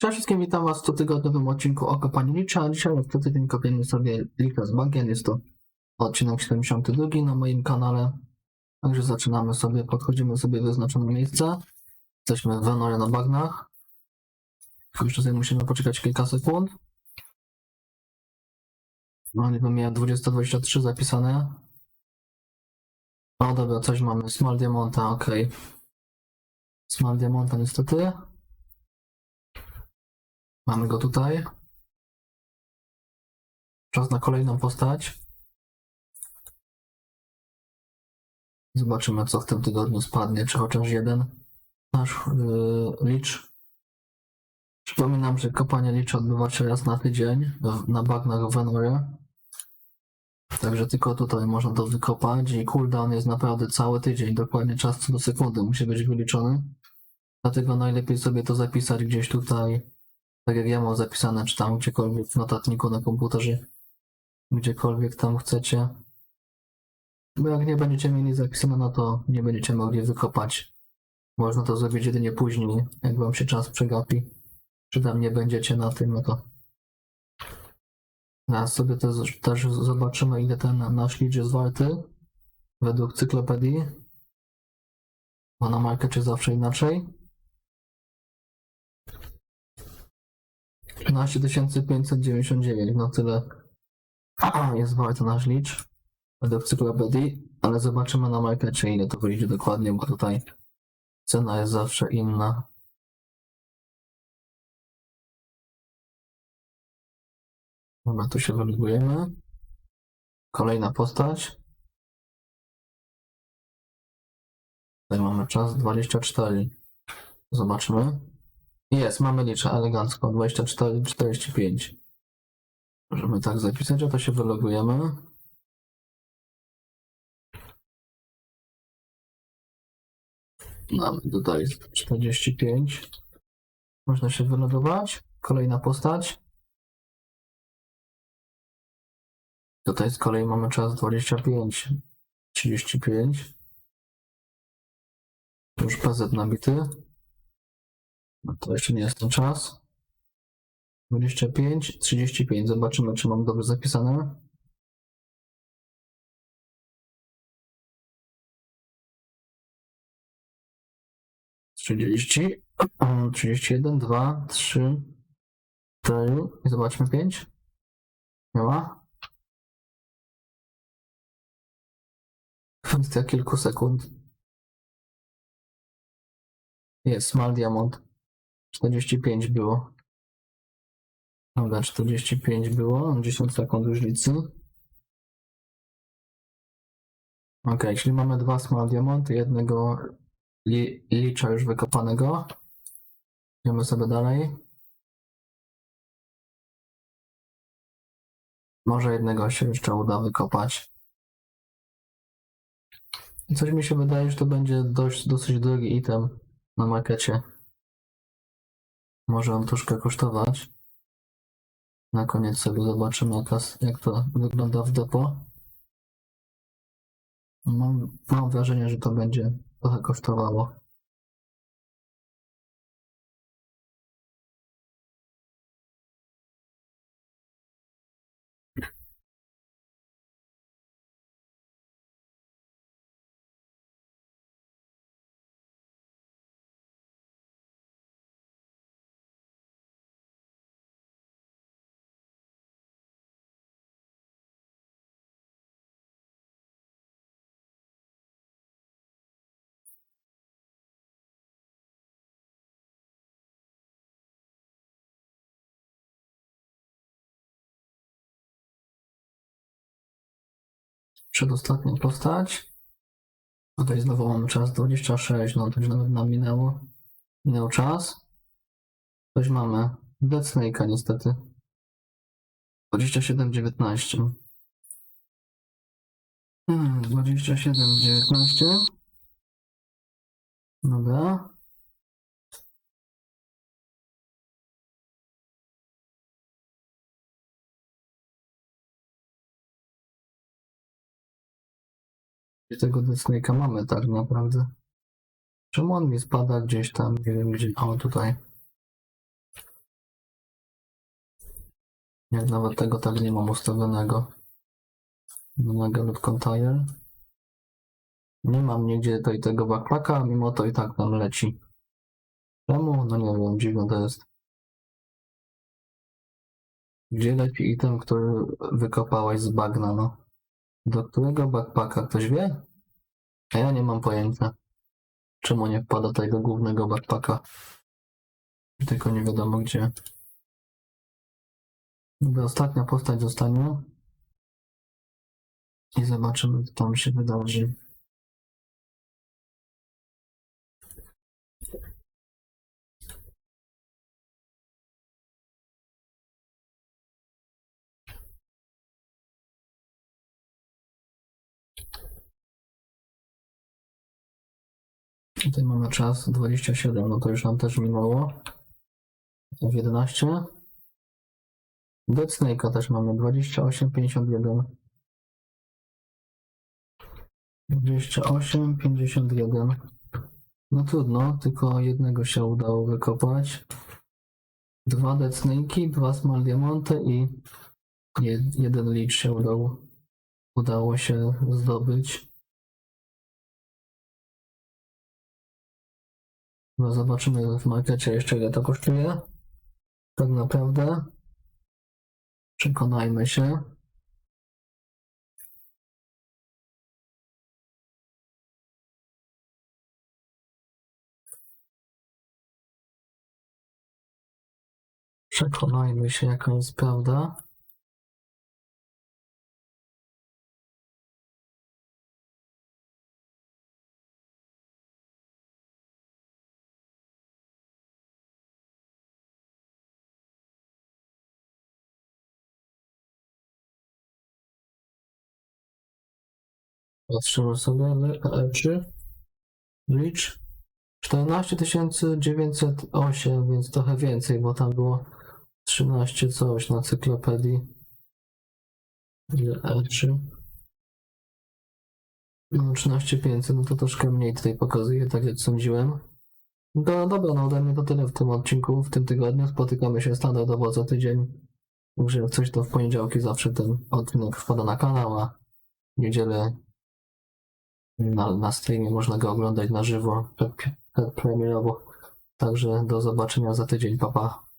Cześć wszystkim, witam was w cotygodniowym odcinku o kopaniu licza. Dzisiaj jak co tydzień kopiemy sobie liczę z bagien. Jest to odcinek 72 na moim kanale. Także zaczynamy sobie, podchodzimy sobie w wyznaczone miejsce. Jesteśmy w Venorie na bagnach. Jeszcze sobie musimy poczekać kilka sekund. No nie wiem, miałem 2023 zapisane. O dobra, coś mamy. Small Diamonta, ok. Small Diamonta niestety. Mamy go tutaj. Czas na kolejną postać. Zobaczymy, co w tym tygodniu spadnie, czy chociaż jeden nasz yy, licz. Przypominam, że kopanie licza odbywa się raz na tydzień na bagnach w Venorie. Także tylko tutaj można to wykopać i cooldown jest naprawdę cały tydzień, dokładnie czas co do sekundy musi być wyliczony. Dlatego najlepiej sobie to zapisać gdzieś tutaj tak jak ja mam zapisane, czy tam gdziekolwiek w notatniku na komputerze, gdziekolwiek tam chcecie. Bo jak nie będziecie mieli zapisane, no to nie będziecie mogli wykopać. Można to zrobić jedynie później, jak wam się czas przegapi. Czy tam nie będziecie na tym, no to. Teraz sobie też, też zobaczymy, ile ten nasz licz jest warty. Według cyklopedii. Bo na markecie zawsze inaczej. 13 599, no tyle jest warto nasz licz według cyklopedii, ale zobaczymy na markecie ile to wyjdzie dokładnie, bo tutaj cena jest zawsze inna. Dobra, tu się wylogujemy. Kolejna postać. Tutaj mamy czas 24. Zobaczymy. Jest, mamy liczę elegancko. 24, 45. Możemy tak zapisać, a to się wylogujemy. Mamy tutaj 45. Można się wylogować. Kolejna postać. Tutaj z kolei mamy czas 25, 35. Już PZ nabity. No to jeszcze nie jest ten czas. 25, 35. Zobaczymy, czy mam dobrze zapisane. Trzydzieści, trzydzieści jeden, dwa, trzy, cztery i zobaczmy pięć. Nie ma? Kwestia kilku sekund. Jest, small diamond. 45 było. Dobra, 45 było, 10 sekund różnicy. Ok, czyli mamy dwa small diamonty, jednego li licza już wykopanego. Idziemy sobie dalej. Może jednego się jeszcze uda wykopać. Coś mi się wydaje, że to będzie dość, dosyć drogi item na markecie. Może on troszkę kosztować. Na koniec sobie zobaczymy, jaka, jak to wygląda w depo. Mam, mam wrażenie, że to będzie trochę kosztowało. Przedostatnia postać. Tutaj znowu mamy czas 26, no to już nawet nam minęło. Minął czas. Coś mamy. Dead Snake'a niestety. 27,19. Hmm, 27,19. Dobra. I tego Snake'a mamy tak naprawdę. Czemu on mi spada gdzieś tam, nie wiem gdzie, o tutaj. Jak nawet tego tak nie mam ustawionego. Mega lub Container. Nie mam nigdzie tutaj tego backpacka, mimo to i tak nam leci. Czemu? No nie wiem, dziwne to jest. Gdzie leci item, który wykopałeś z bagna, no? Do którego backpacka? Ktoś wie? A ja nie mam pojęcia. Czemu nie wpada tego głównego backpacka? Tylko nie wiadomo gdzie. Dobra, ostatnia postać zostanie. I zobaczymy, co tam się wydarzy. Tutaj mamy czas 27, no to już nam też minęło. W 11. Dead Snake'a też mamy 28, 51. 28, 51. No trudno, tylko jednego się udało wykopać. Dwa Dead Snake'i, dwa Small Diamonty i jed, jeden Lich się udało, udało się zdobyć. No zobaczymy w markecie jeszcze ile to kosztuje. Tak naprawdę. Przekonajmy się. Przekonajmy się jaka jest prawda. Patrzymy sobie E3. Licz 14 908, więc trochę więcej, bo tam było 13 coś na cyklopedii. Ile E3? No 13 500, no to troszkę mniej tutaj pokazuje, tak jak sądziłem. No dobra, no ode mnie to tyle w tym odcinku, w tym tygodniu. Spotykamy się standardowo za tydzień. Także jak coś to w poniedziałki zawsze ten odcinek wpada na kanał, a w niedzielę na, na streamie można go oglądać na żywo, pre- pre- premierowo. Także do zobaczenia za tydzień, papa. Pa.